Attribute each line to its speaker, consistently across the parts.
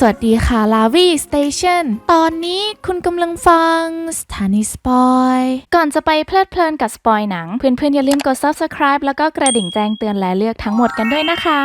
Speaker 1: สวัสดีค่ะ ลาวีสเตชันตอนนี้คุณกำลังฟังสถานีสปอย ก่อนจะไปเพลิดเพลินกับสปอยหนัง เพื่อนๆ อย่าลืมกด subscribe แล้วก็กระดิ่งแจ้งเตือนและเลือกทั้งหมดกันด้วยนะคะ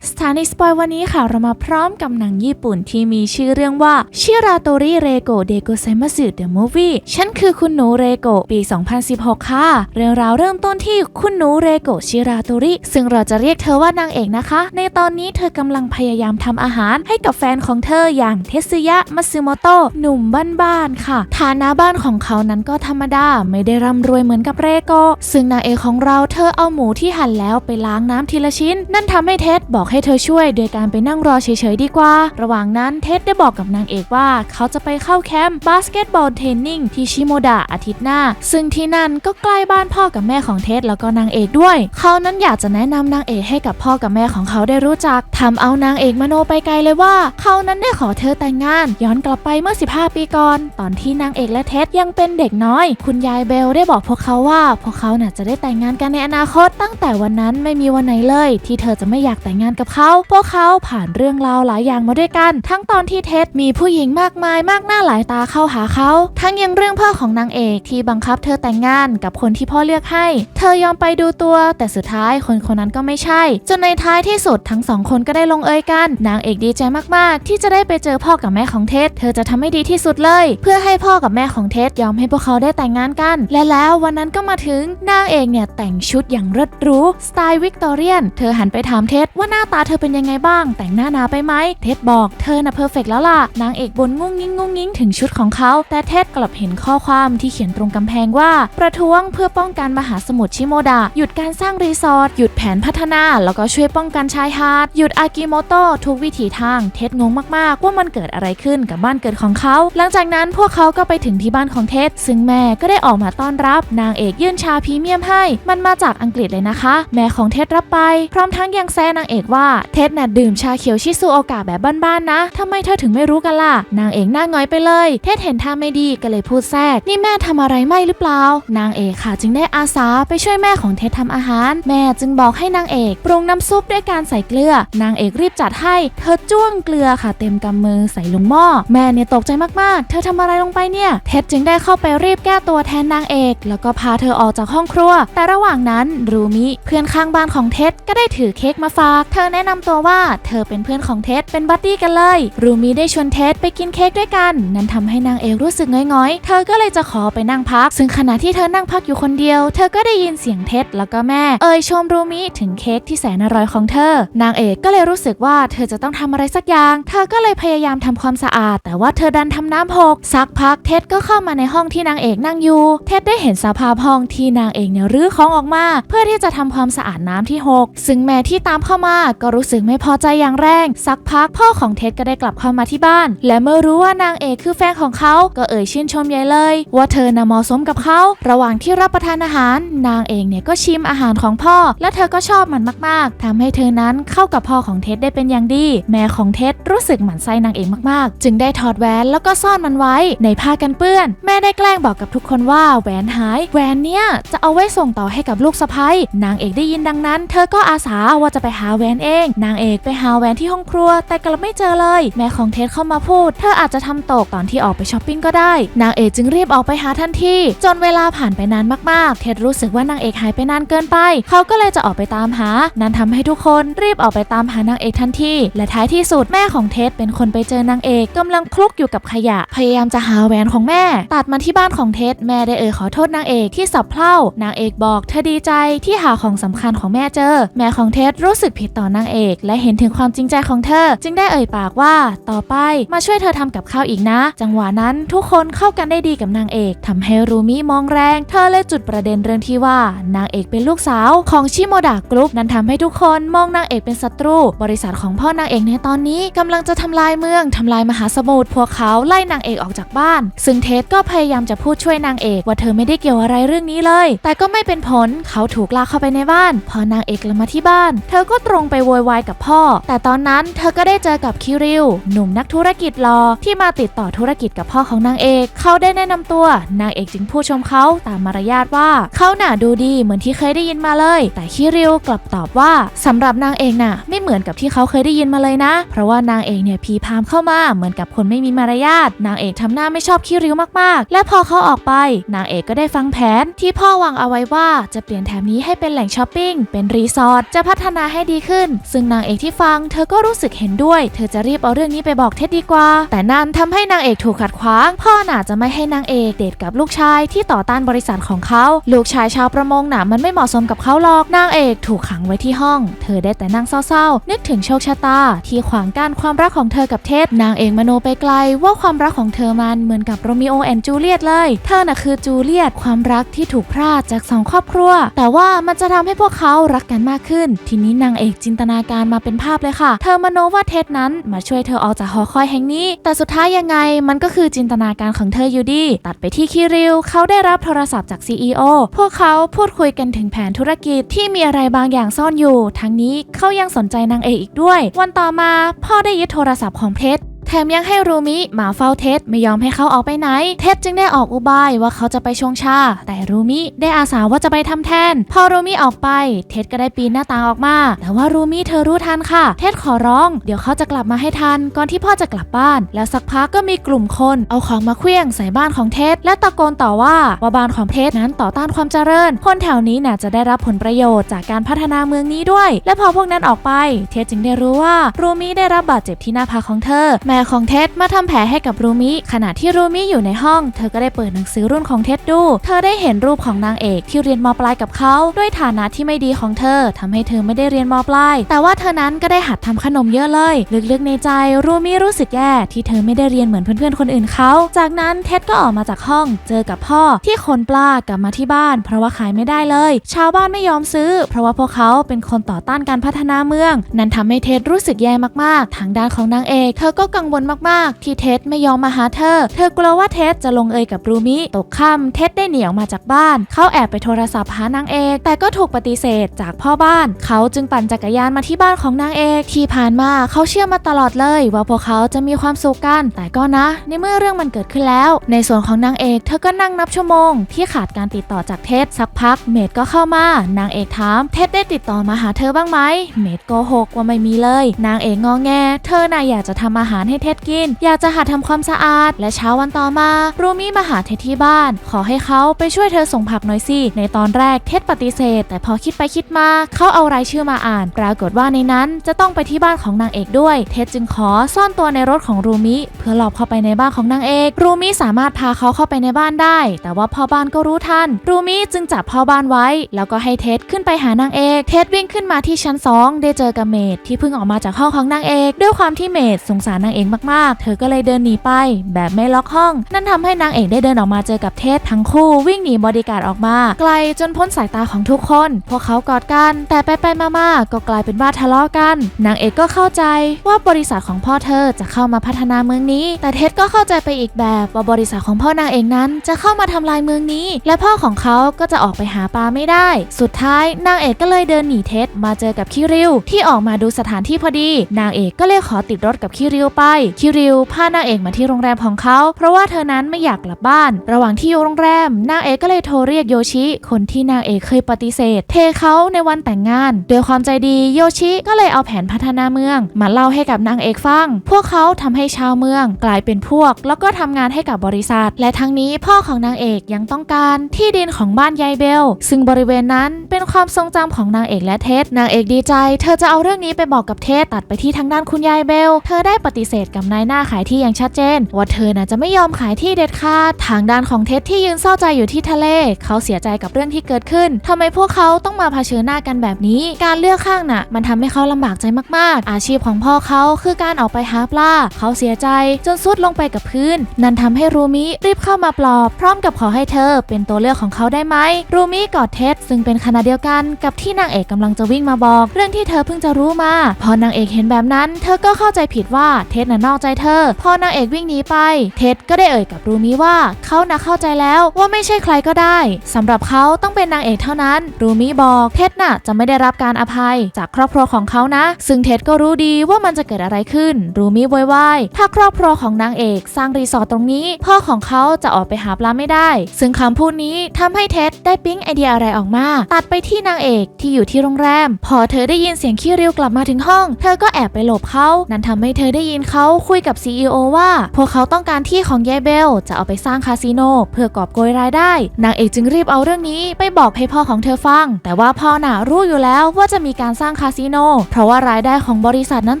Speaker 1: สถานีสปอยวันนี้ค่ะ เรามาพร้อมกับหนังญี่ปุ่นที่มีชื่อเรื่องว่าชิราโตริเรโกเดโกไซมัสึเดอะมูฟวี่ฉันคือคุณหนูเรโกปี 2016 ค่ะ เรื่องราวเริ่มต้นที่คุณหนูเรโกชิราโตริซึ่งเราจะเรียกเธอว่านางเอกนะคะ ในตอนนี้เธอกำลังพยายามทำอาหารให้กับแฟนของเธออย่างเทสึยะมัตสึโมโตะหนุ่มบ้านๆค่ะ ฐานะบ้านของเขานั้นก็ธรรมดาไม่ได้ร่ำรวยเหมือนกับเรโก ซึ่งนางเอกของเราเธอเอาหมูที่หั่นแล้วไปล้างน้ำทีละชิ้น นั่นทำให้เท็ดบอกให้เธอช่วย โดยการไปนั่งรอเฉยๆดีกว่า ระหว่างนั้นเท็ดได้บอกกับนางเอกว่า เขาจะไปเข้าแคมป์บาสเกตบอลเทรนนิ่งที่ชิโมดะอาทิตย์หน้า ซึ่งที่นั่นก็ใกล้บ้านพ่อกับแม่ของเท็ดแล้วก็นางเอกด้วย เขานั้นอยากจะแนะนำนางเอกให้กับพ่อกับแม่ของเขาได้รู้จักทำเอานางเอกมโนไปไกลเลยว่า เขานั้นได้ขอเธอแต่งงาน ย้อนกลับไปเมื่อ 15 ปีก่อน ตอนที่นางเอกและเท็ดยังเป็นเด็กน้อย คุณยายเบลได้บอกพวกเขาว่า พวกเขาน่ะจะได้แต่งงานกันในอนาคต ตั้งแต่วันนั้นไม่มีวันไหนเลย ที่เธอจะไม่อยากแต่งงานกับเขา พวกเขาผ่านเรื่องราวหลายอย่างมาด้วยกัน ทั้งตอนที่เท็ดมีผู้หญิงมากมายมากหน้าหลายตาเข้าหาเขา ทั้งยังเรื่องพ่อของนางเอกที่บังคับเธอแต่งงานกับคนที่พ่อเลือกให้ เธอยอมไปดูตัว แต่สุดท้ายคนคนนั้นก็ไม่ใช่ จนในท้ายที่สุดทั้งสองคนก็ได้ลงเอยกัน นางเอกดีใจมากๆ ที่จะได้ไปเจอพ่อกับแม่ของเท็ดเธอจะทำให้ดีที่สุดเลย เพื่อให้พ่อกับแม่ของเท็ดยอมให้พวกเขาได้แต่งงานกัน และแล้ววันนั้นก็มาถึงนางเอกเนี่ยแต่งชุดอย่างเลิศรู้สไตล์วิกตอเรียน เธอหันไปถามเท็ดว่าหน้าตาเธอเป็นยังไงบ้าง แต่งหน้าหนาไปไหมเท็ดบอกเธอน่ะเพอร์เฟกแล้วล่ะนางเอกบนงุ้งงิ้งงุ้งงิ้งถึงชุดของเขา แต่เท็ดกลับเห็นข้อความที่เขียนตรงกำแพงว่า ประท้วงเพื่อป้องกันมหาสมุทรชิโมดะหยุดการสร้างรีสอร์ทหยุดแผนพัฒนา แล้วก็ช่วยป้องกันชายหาดหยุดอากิโมโตะทุกวิถีทางเท็ดงงมากๆ ว่ามันเกิดอะไรขึ้นกับบ้านเกิดของเขา หลังจากนั้นพวกเขาก็ไปถึงที่บ้านของเท็ดซึ่งแม่ก็ได้ออกมาต้อนรับ นางเอกยื่นชาพรีเมียมให้ มันมาจากอังกฤษเลยนะคะ แม่ของเท็ดรับไป พร้อมทั้งยังแซนางเอกว่าเท็ดน่ะดื่มชาเขียวชิซูโอกะแบบบ้านๆนะทำไมเธอถึงไม่รู้กันล่ะ นางเอกหน้าง้อยไปเลย เท็ดเห็นท่าไม่ดีก็เลยพูดแทรกนี่แม่ทำอะไรไม่หรือเปล่า นางเอกค่ะจึงได้อาสาไปช่วยแม่ของเท็ดทำอาหาร แม่จึงบอกให้นางเอกปรุงน้ำซุปด้วยการใส่เกลือ นางเอกรีบจัดให้ เธอจ้วงเกลือค่ะเต็มกำมือใส่ลงหม้อ แม่เนี่ยตกใจมากๆ เธอทำอะไรลงไปเนี่ย เท็ดจึงได้เข้าไปรีบแก้ตัวแทนนางเอก แล้วก็พาเธอออกจากห้องครัว แต่ระหว่างนั้นรูมิเพื่อนข้างบ้านของเท็ดก็ได้ถือเค้กมาฝาก เธอแนะนำตัวว่าเธอเป็นเพื่อนของเท็ดเป็นบัดดี้กันเลยรูมิได้ชวนเท็ดไปกินเค้กด้วยกัน นั่นทำให้นางเอกรู้สึกง้อยๆ เธอก็เลยจะขอไปนั่งพัก ซึ่งขณะที่เธอนั่งพักอยู่คนเดียว เธอก็ได้ยินเสียงเท็ดแล้วก็แม่ เอ่ยชมรูมิถึงเค้กที่แสนอร่อยของเธอ นางเอกก็เลยรู้สึกว่าเธอจะต้องทำอะไรสักอย่าง เธอก็็เลยพยายามทำความสะอาด แต่ว่าเธอดันทำน้ำหกสักพักเท็ดก็เข้ามาในห้องที่นางเอกนั่งอยู่ เท็ดได้เห็นสภาพห้องที่นางเอกเนี่ยรื้อของออกมา เพื่อที่จะทำความสะอาดน้ำที่หกซึ่งแม่ที่ตามเข้ามาก็รู้สึกไม่พอใจอย่างแรง สักพักพ่อของเท็ดก็ได้กลับเข้ามาที่บ้าน และเมื่อรู้ว่านางเอกคือแฟนของเขาก็เอ่ยชื่นชมใหญ่เลย ว่าเธอน่ะเหมาะสมกับเขา ระหว่างที่รับประทานอาหาร นางเอกเนี่ยก็ชิมอาหารของพ่อ และเธอก็ชอบมันมาก ๆทำให้เธอนั้นเข้ากับพ่อของเท็ดได้เป็นอย่างดี แม่ของเท็ดรู้สึกหมั่นไส้นางเอกมากๆ จึงได้ถอดแหวนแล้วก็ซ่อนมันไว้ในผ้ากันเปื้อน แม่ได้แกล้งบอกกับทุกคนว่าแหวนหายแหวนเนี่ยจะเอาไว้ส่งต่อให้กับลูกสะใภ้นางเอกได้ยินดังนั้น เธอก็อาสาว่าจะไปหาแหวนเอง นางเอกไปหาแหวนที่ห้องครัว แต่กลับไม่เจอเลย แม่ของเท็ดเข้ามาพูด เธออาจจะทำตกตอนที่ออกไปช้อปปิ้งก็ได้ นางเอกจึงรีบออกไปหาทันทีจนเวลาผ่านไปนานมากๆ เท็ดรู้สึกว่านางเอกหายไปนานเกินไป เขาก็เลยจะออกไปตามหา นั้นทำให้ทุกคนรีบออกไปตามหานางเอกทันทีและท้ายที่สุดแม่ของเท็ดเป็นคนไปเจอนางเอกกำลังคลุกอยู่กับขยะ พยายามจะหาแหวนของแม่ ตัดมาที่บ้านของเท็ดแม่ได้เอ่ยขอโทษนางเอกที่สับเพ่านางเอกบอกเธอดีใจที่หาของสำคัญของแม่เจอ แม่ของเท็ดรู้สึกผิดต่อนางเอก และเห็นถึงความจริงใจของเธอ จึงได้เอ่ยปากว่า ต่อไปมาช่วยเธอทำกับข้าวอีกนะ จังหวะนั้นทุกคนเข้ากันได้ดีกับนางเอกทำให้รูมิมองแรง เธอเลยจุดประเด็นเรื่องที่ว่านางเอกเป็นลูกสาวของชิโมดะกรุ๊ปนั้นทำให้ทุกคนมองนางเอกเป็นศัตรู บริษัทของพ่อนางเอกในตอนนี้กำลังจะทำลายเมืองทำลายมหาสมุทรพวกเขาไล่นางเอกออกจากบ้าน ซึ่งเท็ดก็พยายามจะพูดช่วยนางเอกว่าเธอไม่ได้เกี่ยวอะไรเรื่องนี้เลย แต่ก็ไม่เป็นผลเขาถูกลากเข้าไปในบ้าน พอนางเอกกลับมาที่บ้าน เธอก็ตรงไปโวยวายกับพ่อ แต่ตอนนั้นเธอก็ได้เจอกับคิริวหนุ่มนักธุรกิจหลอที่มาติดต่อธุรกิจกับพ่อของนางเอก เขาได้แนะนำตัวนางเอกจึงพูดชมเขาตามมารยาทว่าเขาหน่าดูดีเหมือนที่เคยได้ยินมาเลย แต่คิริวกลับตอบว่าสำหรับนางเอกน่ะ ไม่เหมือนกับที่เขาเคยได้ยินมาเลยนะ เพราะว่านางเอกเนี่ยพีพามเข้ามาเหมือนกับคนไม่มีมารยาทนางเอกทำหน้าไม่ชอบขี้ริ้วมากๆ และพอเขาออกไป นางเอกก็ได้ฟังแผนที่พ่อวางเอาไว้ว่าจะเปลี่ยนแถบนี้ให้เป็นแหล่งช้อปปิ้งเป็นรีสอร์ทจะพัฒนาให้ดีขึ้น ซึ่งนางเอกที่ฟัง เธอก็รู้สึกเห็นด้วย เธอจะรีบเอาเรื่องนี้ไปบอกเท็ดดีกว่า แต่นั่นทำให้นางเอกถูกขัดขวาง พ่อหน่าจะไม่ให้นางเอกเดทกับลูกชายที่ต่อต้านบริษัทของเขาลูกชายชาวประมงหน่ะมันไม่เหมาะสมกับเขาหรอกนางเอกถูกขังไว้ที่ห้อง เธอได้แต่นั่งเศร้าๆ นึกถึงโชคชะตาที่ขวางกั้นความรักของเธอกับเท็ดนางเอกมโนไปไกล ว่าความรักของเธอมันเหมือนกับโรมิโอแอนจูเลียตเลย เธอน่ะคือจูเลียตความรักที่ถูกพรากจากสองครอบครัว แต่ว่ามันจะทำให้พวกเขารักกันมากขึ้น ทีนี้นางเอกจินตนาการมาเป็นภาพเลยค่ะ เธอมโนว่าเท็ดนั้นมาช่วยเธอออกจากหอคอยแห่งนี้ แต่สุดท้ายยังไงมันก็คือจินตนาการของเธออยู่ดี ตัดไปที่คิริวเขาได้รับโทรศัพท์จาก CEO พวกเขาพูดคุยกันถึงแผนธุรกิจที่มีอะไรบางอย่างซ่อนอยู่ ทั้งนี้เขายังสนใจนางเอกอีกด้วย วันต่อมาพ่อได้ยึดโทรรศัพท์ของเพชร แถมยังให้รูมิมาเฝ้าเท็ดไม่ยอมให้เขาออกไปไหน เท็ดจึงได้ออกอุบายว่าเขาจะไปชงชา แต่รูมิได้อาสาว่าจะไปทำแทน พอรูมิออกไป เท็ดก็ได้ปีนหน้าต่างออกมา แต่ว่ารูมิเธอรู้ทันค่ะ เท็ดขอร้อง เดี๋ยวเขาจะกลับมาให้ทัน ก่อนที่พ่อจะกลับบ้าน แล้วสักพักก็มีกลุ่มคนเอาของมาเคลื่องใส่บ้านของเท็ดและตะโกนต่อว่าว่าบ้านของเท็ดนั้นต่อต้านความเจริญ คนแถวนี้น่ะจะได้รับผลประโยชน์จากการพัฒนาเมืองนี้ด้วย และพอพวกนั้นออกไป เท็ดจึงได้รู้ว่ารูมิได้รับบาดเจ็บที่หน้าผากของเธอแม่ของเท็ดมาทำแผลให้กับรูมิ ขณะที่รูมิอยู่ในห้อง เธอก็ได้เปิดหนังสือรุ่นของเท็ดดู เธอได้เห็นรูปของนางเอกที่เรียนมปลายกับเขาด้วยฐานะที่ไม่ดีของเธอทำให้เธอไม่ได้เรียนมปลาย แต่ว่าเธอนั้นก็ได้หัดทำขนมเยอะเลย ลึกๆในใจรูมิรู้สึกแย่ที่เธอไม่ได้เรียนเหมือนเพื่อนๆคนอื่นเขา จากนั้นเท็ดก็ออกมาจากห้องเจอกับพ่อที่ขนปลากลับมาที่บ้าน เพราะว่าขายไม่ได้เลย ชาวบ้านไม่ยอมซื้อ เพราะว่าพวกเขาเป็นคนต่อต้านการพัฒนาเมือง นั่นทำให้เท็ดรู้สึกแย่มากๆ ทางด้านของนางเอกเธอก็กังวลมากๆ ที่เท็ดไม่ยอมมาหาเธอ เธอกลัวว่าเท็ดจะลงเอยกับรูมิ ตกค่ำเท็ดได้หนีออกมาจากบ้าน เขาแอบไปโทรศัพท์หานางเอก แต่ก็ถูกปฏิเสธจากพ่อบ้าน เขาจึงปั่นจักรยานมาที่บ้านของนางเอกที่ผ่านมาเขาเชื่อมาตลอดเลย ว่าพวกเขาจะมีความสุขกัน แต่ก็นะ ในเมื่อเรื่องมันเกิดขึ้นแล้ว ในส่วนของนางเอก เธอก็นั่งนับชั่วโมง ที่ขาดการติดต่อจากเท็ดสักพัก เมดก็เข้ามา นางเอกถามเท็ดได้ติดต่อมาหาเธอบ้างไหม เมดโกหกว่าไม่มีเลย นางเอกงอแง เธอน่ะอยากจะทำอาหารให้เท็ดกิน อยากจะหัดทำความสะอาด และเช้าวันต่อมา รูมิมาหาเท็ดที่บ้าน ขอให้เขาไปช่วยเธอส่งผักหน่อยสิในตอนแรกเท็ดปฏิเสธ แต่พอคิดไปคิดมาเขาเอารายชื่อมาอ่าน ปรากฏว่าในนั้นจะต้องไปที่บ้านของนางเอกด้วย เท็ดจึงขอซ่อนตัวในรถของรูมิเพื่อหลบเข้าไปในบ้านของนางเอกรูมิสามารถพาเขาเข้าไปในบ้านได้ แต่ว่าพ่อบ้านก็รู้ทันรูมิจึงจับพ่อบ้านไว้ แล้วก็ให้เท็ดขึ้นไปหานางเอกเท็ดวิ่งขึ้นมาที่ชั้นสองได้เจอกับเมดที่เพิ่งออกมาจากห้องของนางเอก ด้วยความที่เมดสงสารนางเอกมากๆ เธอก็เลยเดินหนีไป แบบไม่ล็อกห้อง นั่นทำให้นางเอกได้เดินออกมาเจอกับเท็ดทั้งคู่วิ่งหนีบอดี้การ์ดออกมา ไกลจนพ้นสายตาของทุกคน พวกเขากอดกัน แต่ไปไปๆมาๆก็กลายเป็นว่าทะเลาะกัน นางเอกก็เข้าใจว่าบริษัทของพ่อเธอจะเข้ามาพัฒนาเมืองนี้ แต่เท็ดก็เข้าใจไปอีกแบบว่าบริษัทของพ่อนางเอกนั้นจะเข้ามาทำลายเมืองนี้ และพ่อของเขาก็จะออกไปหาปลาไม่ได้ สุดท้ายนางเอกก็เลยเดินหนีเท็ดมาเจอกับคิริวที่ออกมาดูสถานที่พอดี นางเอกก็เลยขอติดรถกับคิริวไปคิริวพานางเอกมาที่โรงแรมของเขา เพราะว่าเธอนั้นไม่อยากกลับบ้าน ระหว่างที่อยู่โรงแรมนางเอกก็เลยโทรเรียกโยชิ คนที่นางเอกเคยปฏิเสธ เทเขาในวันแต่งงานด้วยความใจดีโยชิก็เลยเอาแผนพัฒนาเมือง มาเล่าให้กับนางเอกฟัง พวกเขาทำให้ชาวเมือง กลายเป็นพวก แล้วก็ทำงานให้กับบริษัท และทั้งนี้พ่อของนางเอกยังต้องการที่ดินของบ้านยายเบล ซึ่งบริเวณนั้นเป็นความทรงจำของนางเอกและเท็ดนางเอกดีใจ เธอจะเอาเรื่องนี้ไปบอกกับเท็ดตัดไปที่ทางด้านคุณยายเบล เธอได้ปฏิเสธกับนายหน้าขายที่อย่างชัดเจน ว่าเธอน่ะจะไม่ยอมขายที่เด็ดขาดทางด้านของเท็ดที่ยืนเศร้าใจอยู่ที่ทะเล เขาเสียใจกับเรื่องที่เกิดขึ้นทำไมพวกเขาต้องมาเผชิญหน้ากันแบบนี้ การเลือกข้างน่ะ มันทำให้เขาลำบากใจมากๆ อาชีพของพ่อเขาคือการออกไปหาปลาเขาเสียใจจนซุดลงไปกับพื้น นั่นทำให้รูมิรีบเข้ามาปลอบ พร้อมกับขอให้เธอ เป็นตัวเลือกของเขาได้ไหมรูมิกอดเท็ดซึ่งเป็นขณะเดียวกันกับที่นางเอกกำลังจะวิ่งมาบอก เรื่องที่เธอเพิ่งจะรู้มา พอนางเอกเห็นแบบนั้น เธอก็เข้าใจผิดว่าเท็ดน่ะน่ะนอกใจเธอ พอนางเอกวิ่งหนีไป เท็ดก็ได้เอ่ยกับรูมิว่าเขาน่ะเข้าใจแล้วว่าไม่ใช่ใครก็ได้สำหรับเขาต้องเป็นนางเอกเท่านั้น รูมิบอกเท็ดน่ะจะไม่ได้รับการอภัยจากครอบครัวของเขานะ ซึ่งเท็ดก็รู้ดีว่ามันจะเกิดอะไรขึ้น รูมิโวยวายถ้าครอบครัวของนางเอกสร้างรีสอร์ทตรงนี้ พ่อของเขาจะออกไปหาปลาไม่ได้ ซึ่งคำพูดนี้ทำให้เท็ดได้ปิ๊งไอเดียอะไรออกมา ตัดไปที่นางเอกที่อยู่ที่โรงแรม พอเธอได้ยินเสียงขี้ริ้วกลับมาถึงห้อง เธอก็แอบไปหลบเขา นั่นทำให้เธอได้ยินเขาคุยกับ CEO ว่า พวกเขาต้องการที่ของยายเบล จะเอาไปสร้างคาสิโนเพื่อกอบโกยรายได้ นางเอกจึงรีบเอาเรื่องนี้ไปบอกให้พ่อของเธอฟัง แต่ว่าพ่อน่ะรู้อยู่แล้วว่าจะมีการสร้างคาสิโน เพราะว่ารายได้ของบริษัทนั้น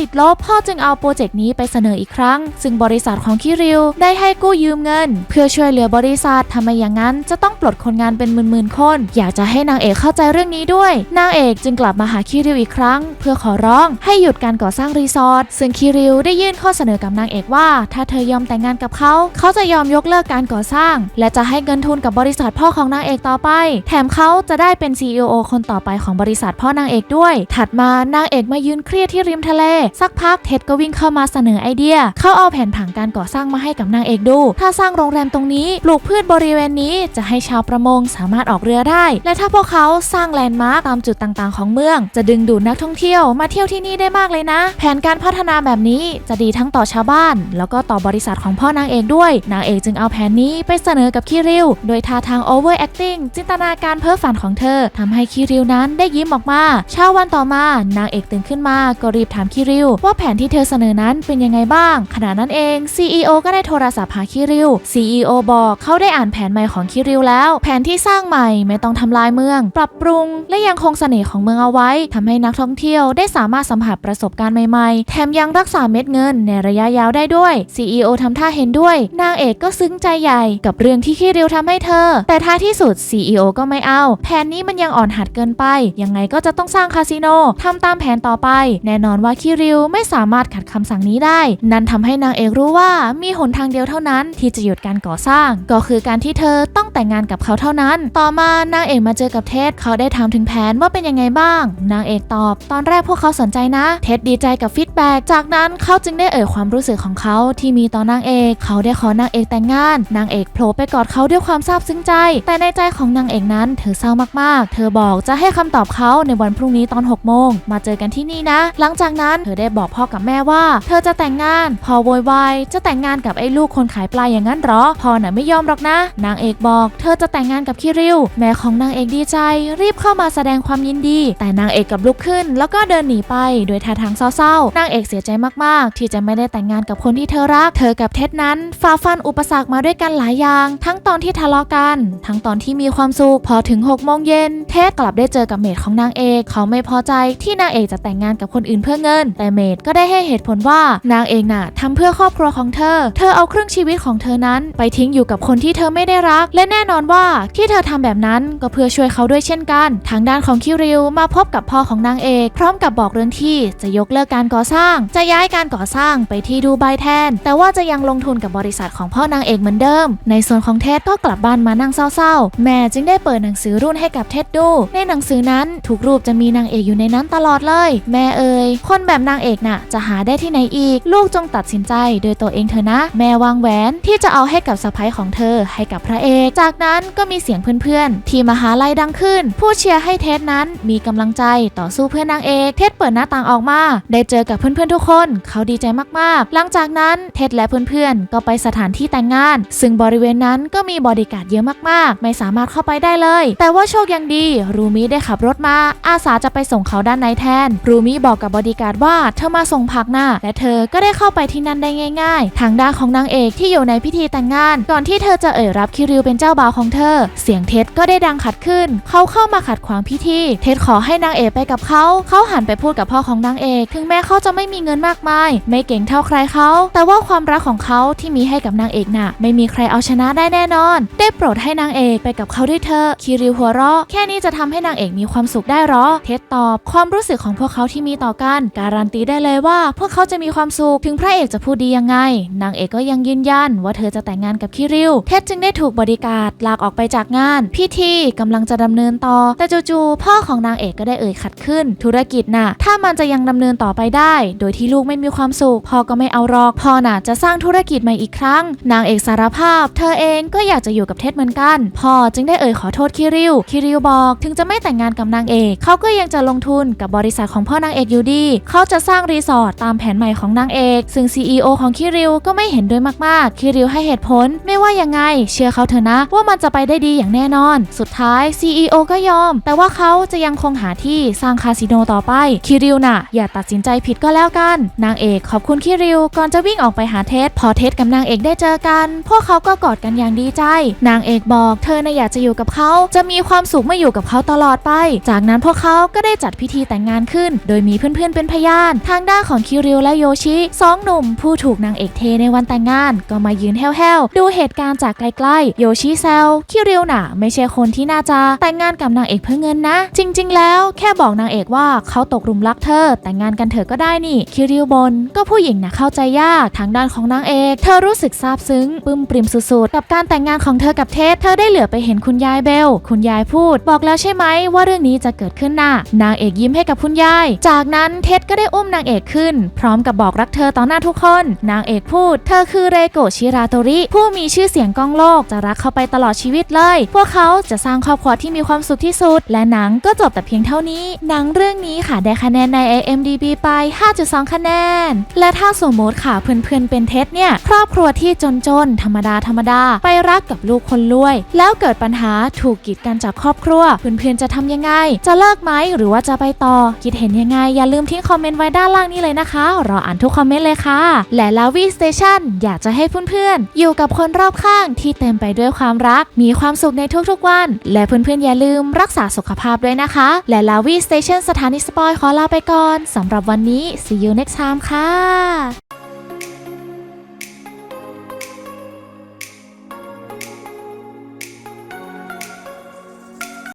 Speaker 1: ติดลบ พ่อจึงเอาโปรเจกต์นี้ไปเสนออีกครั้ง ซึ่งบริษัทของคิริวได้ให้กู้ยืมเงิน เพื่อช่วยเหลือบริษัททำไมอย่างนั้น จะต้องปลดคนงานเป็นหมื่นๆคน อยากจะให้นางเอกเข้าใจเรื่องนี้ด้วย นางเอกจึงกลับมาหาคิริวอีกครั้ง เพื่อขอร้องให้หยุดการก่อสร้างรีสอร์ทซึ่งคิริวได้ยื่นข้อเสนอกับนางเอกว่า ถ้าเธอยอมแต่งงานกับเขา เขาจะยอมยกเลิกการก่อสร้าง และจะให้เงินทุนกับบริษัทพ่อของนางเอกต่อไป แถมเขาจะได้เป็น CEO คนต่อไปของบริษัทพ่อนางเอกด้วย ถัดมานางเอกมายืนเครียดที่ริมทะเล สักพักเท็ดก็วิ่งเข้ามาเสนอไอเดีย เขาเอาแผนผังการก่อสร้างมาให้กับนางเอกดู ถ้าสร้างโรงแรมตรงนี้ ปลูกพืชบริเวณนี้จะให้ชาวประมงสามารถออกเรือได้ และถ้าพวกเขาสร้างแลนด์มาร์คตามจุดต่างๆ ของเมือง จะดึงดูดนักท่องเที่ยวมาเที่ยวที่นี่ได้มากเลยนะ แผนการพัฒนาแบบนี้จะดีทั้งต่อชาวบ้าน แล้วก็ต่อบริษัทของพ่อนางเอกด้วย นางเอกจึงเอาแผนนี้ไปเสนอกับคิริว โดยท่าทาง over acting จินตนาการเพ้อฝันของเธอทำให้คิริวนั้นได้ยิ้มออกมาเช้าวันต่อมานางเอกตื่นขึ้นมาก็รีบถามคิริว ว่าแผนที่เธอเสนอนั้นเป็นยังไงบ้าง ขณะนั้นเอง CEO ก็ได้โทรศัพท์หาคิริว CEO บอกเขาได้อ่านแผนใหม่ของคิริวแล้ว แผนที่สร้างใหม่ไม่ต้องทำลายเมือง ปรับปรุง และยังคงเสน่ห์ของเมืองเอาไว้ทำให้นักท่องเที่ยวได้สามารถสัมผัสประสบการณ์ใหม่ๆ แถมยังรักษาเม็ดเงินในระยะยาวได้ด้วย CEO ทำท่าเห็นด้วย นางเอกก็ซึ้งใจใหญ่กับเรื่องที่คิริวทำให้เธอ แต่ท้ายที่สุด CEO ก็ไม่เอา แผนนี้มันยังอ่อนหัดเกินไป ยังไงก็จะต้องสร้างคาสิโนทำตามแผนต่อไป แน่นอนว่าคิริวไม่สามารถขัดคำสั่งนี้ได้ นั่นทำให้นางเอกรู้ว่ามีหนทางเดียวเท่านั้น ที่จะหยุดการก่อสร้าง ก็คือการที่เธอต้องแต่งงานกับเขาเท่านั้น ต่อมานางเอกมาเจอกับเท็ดเขาได้ถามถึงแผนว่าเป็นยังไงบ้าง นางเอกตอบ ตอนแรกพวกเขาสนใจนะ เท็ดดีใจกับฟีดแบ็กจากนั้นเขาจึงได้เอ่ยความรู้สึกของเขาที่มีต่อนางเอก เขาได้ขอนางเอกแต่งงาน นางเอกโผล่ไปกอดเขาด้วยความซาบซึ้งใจ แต่ในใจของนางเอกนั้นเธอเศร้ามากๆ เธอบอกจะให้คำตอบเขาในวันพรุ่งนี้ตอน6โมงมาเจอกันที่นี่นะ หลังจากนั้นเธอได้บอกพ่อกับแม่ว่า เธอจะแต่งงาน พอโวยวายจะแต่งงานกับไอ้ลูกคนขายปลาอย่างนั้นหรอพ่อน่ะไม่ยอมหรอกนะ นางเอกบอก เธอจะแต่งงานกับคิริวแม่ของนางเอกดีใจ รีบเข้ามาแสดงความยินดี แต่นางเอกกับลุกขึ้น แล้วก็เดินหนีไปโดยท่าทางเศร้าๆนางเอกเสียใจมากๆ ที่จะไม่ได้แต่งงานกับคนที่เธอรัก เธอกับเท็ดนั้นฝ่าฟันอุปสรรคมาด้วยกันหลายอย่าง ทั้งตอนที่ทะเลาะกัน ทั้งตอนที่มีความสุขพอถึง6โมงเย็นเท็ดกลับได้เจอกับเมดของนางเอกเขาไม่พอใจที่นางเอกจะแต่งงานกับคนอื่นเพื่อเงิน แต่เมดก็ได้ให้เหตุผลว่านางเอกน่ะทำเพื่อครอบครัวของเธอ เธอเอาครึ่งชีวิตของเธอนั้น ไปทิ้งอยู่กับคนที่เธอไม่ได้รัก และแน่นอนว่าที่เธอทำแบบนั้นก็เพื่อช่วยเขาด้วยเช่นกัน ทางด้านของคิริวมาพบกับพ่อของนางเอก พร้อมกับบอกเรื่องที่จะยกเลิกการก่อสร้าง จะย้ายการก่อสร้างไปที่ดูไบแทน แต่ว่าจะยังลงทุนกับบริษัทของพ่อนางเอกเหมือนเดิม ในส่วนของเท็ดก็กลับบ้านมานั่งเศร้าๆ แม่จึงได้เปิดหนังสือรุ่นให้กับเท็ดดู ในหนังสือนั้นทุกรูปจะมีนางเอกอยู่ในนั้นตลอดเลย แม่เอ่ยคนแบบนางเอกน่ะ จะหาได้ที่ไหนอีก ลูกจงตัดสินใจโดยตัวเองเถอะนะ แม่วางแหวนที่จะเอาให้กับสะพ้ยของเธอให้กับพระเอก จากนั้นก็มีเสียงเพื่อนๆ ที่มหาลัยดังขึ้น ผู้เชียร์ให้เท็ดนั้นมีกำลังใจต่อสู้เพื่อนนางเอก เท็ดเปิดหน้าต่างออกมา ได้เจอกับเพื่อนๆทุกคน เขาดีใจมากๆ หลังจากนั้นเท็ดและเพื่อนๆ ก็ไปสถานที่แต่งงาน ซึ่งบริเวณนั้นก็มีบอดี้การ์ดเยอะมากๆ ไม่สามารถเข้าไปได้เลย แต่ว่าโชคยังดี รูมิได้ขับรถมา อาสาจะไปส่งเขาด้านในแทน รูมิบอกกับบอดี้การ์ดว่าเธอมาส่งพักหนะและเธอก็ได้เข้าไปที่นั่นได้ง่าย ๆ ทางด้านของนางเอกที่อยู่ในพิธีแต่งงาน ก่อนที่เธอจะเอ่ยรับคิริวเป็นเจ้าบ่าวของเธอ เสียงเท็ดก็ได้ดังขัดขึ้น เขาเข้ามาขัดขวางพิธี เท็ดขอให้นางเอกไปกับเขา เขาหันไปพูดกับพ่อของนางเอก ถึงแม้เขาจะไม่มีเงินมากมาย ไม่เก่งเท่าใครเขา แต่ว่าความรักของเขาที่มีให้กับนางเอกน่ะ ไม่มีใครเอาชนะได้แน่นอน ได้โปรดให้นางเอกไปกับเขาด้วยเถอคิริวหัวเราะ แค่นี้จะทำให้นางเอกมีความสุขได้หรอ เท็ดตอบ ความรู้สึกของพวกเขาที่มีต่อกัน การันตีได้เลยว่า พวกเขาจะมีความสุข ถึงพระเอกจะพูดดียังไง นางเอกก็ยังยืนยันว่าเธอจะแต่งงานกับคิริว เท็ดจึงได้ถูกบริการดลากออกไปจากงาน พิธีกำลังจะดำเนินต่อ แต่จู่ๆพ่อของนางเอกก็ได้เอ่ยขัดขึ้น ธุรกิจน่ะ ถ้ามันจะยังดำเนินต่อไปได้ โดยที่ลูกไม่มีความสุขสุขพ่อก็ไม่เอาหรอกพ่อน่ะจะสร้างธุรกิจใหม่อีกครั้ง นางเอกสารภาพ เธอเองก็อยากจะอยู่กับเท็ดเหมือนกัน พ่อจึงได้เอ่ยขอโทษคิริวคิริวบอกถึงจะไม่แต่งงานกับนางเอกเขาก็ยังจะลงทุนกับบริษัทของพ่อนางเอกอยู่ดีเขาจะสร้างรีสอร์ทตามแผนใหม่ของนางเอก ซึ่ง CEO ของคิริวก็ไม่เห็นด้วยมากๆคิริวให้เหตุผลไม่ว่ายังไง เชื่อเขาเถอะนะว่ามันจะไปได้ดีอย่างแน่นอน สุดท้าย CEO ก็ยอม แต่ว่าเขาจะยังคงหาที่สร้างคาสิโนต่อไปคิริวน่ะ อย่าตัดสินใจผิดก็แล้วกัน นางเอกขอบคุณคิริวก่อนจะวิ่งออกไปหาเท็ดพอเท็ดกับนางเอกได้เจอกัน พวกเขาก็กอดกันอย่างดีใจ นางเอกบอกเธอน่ะอยากจะอยู่กับเขา จะมีความสุขเมื่ออยู่กับเขาตลอดไป จากนั้นพวกเขาก็ได้จัดพิธีแต่งงานขึ้น โดยมีเพื่อนๆเป็นพยาน ทางด้านของคิริวและโยชิสองหนุ่ม ผู้ถูกนางเอกเทในวันแต่งงาน ก็มายืนแห้วๆดูเหตุการณ์จากไกลๆ โยชิแซวคิริวน่ะ ไม่ใช่คนที่น่าจะแต่งงานกับนางเอกเพื่อเงินนะ จริง ๆ แล้วแค่บอกนางเอกว่าเขาตกหลุมรักเธอ แต่งงานกันเถอะก็ได้นี่คิริวบนก็ผู้หญิงน่ะเข้าใจยากทางด้านของนางเอกเธอรู้สึกซาบซึ้งปลื้มปริมสุดๆ กับการแต่งงานของเธอกับเทสเธอได้เหลือไปเห็นคุณยายเบล คุณยายพูด บอกแล้วใช่ไหมว่าเรื่องนี้จะเกิดขึ้นน่ะนางเอกยิ้มให้กับคุณยาย จากนั้นเท็ดก็ได้อุ้มนางเอกขึ้น พร้อมกับบอกรักเธอต่อหน้าทุกคน นางเอกพูด เธอคือเรโกชิราโตริ ผู้มีชื่อเสียงก้องโลกจะรักเขาไปตลอดชีวิตเลย พวกเขาจะสร้างครอบครัวที่มีความสุขที่สุด และหนังก็จบแต่เพียงเท่านี้ หนังเรื่องนี้ค่ะได้คะแนนใน IMDb ไป 5.2 คะแนนและถ้าสมมติค่ะเพื่อนๆเป็นเท็ดเนี่ยครอบครัวที่จนๆ ธรรมดาธรรมดาไปรักกับลูกคนรวย แล้วเกิดปัญหาถูกกีดกันจากครอบครัว เพื่อนๆจะทำยังไง จะเลิกไหมหรือว่าจะไปต่อ คิดเห็นยังไง อย่าลืมทิ้งคอมเมนต์ไว้ด้านล่างนี้เลยนะคะ รออ่านทุกคอมเมนต์เลยค่ะ และลาวีสเตชันอยากจะให้เพื่อนๆอยู่กับคนรอบข้างที่เต็มไปด้วยความรัก มีความสุขในทุกๆวัน และเพื่อนๆอย่าลืมรักษาสุขภาพด้วยนะคะ และลาวีสเตชันสถานีสปอยขอลาไปก่อนสำหรับวันนี้ see you next time ค่ะ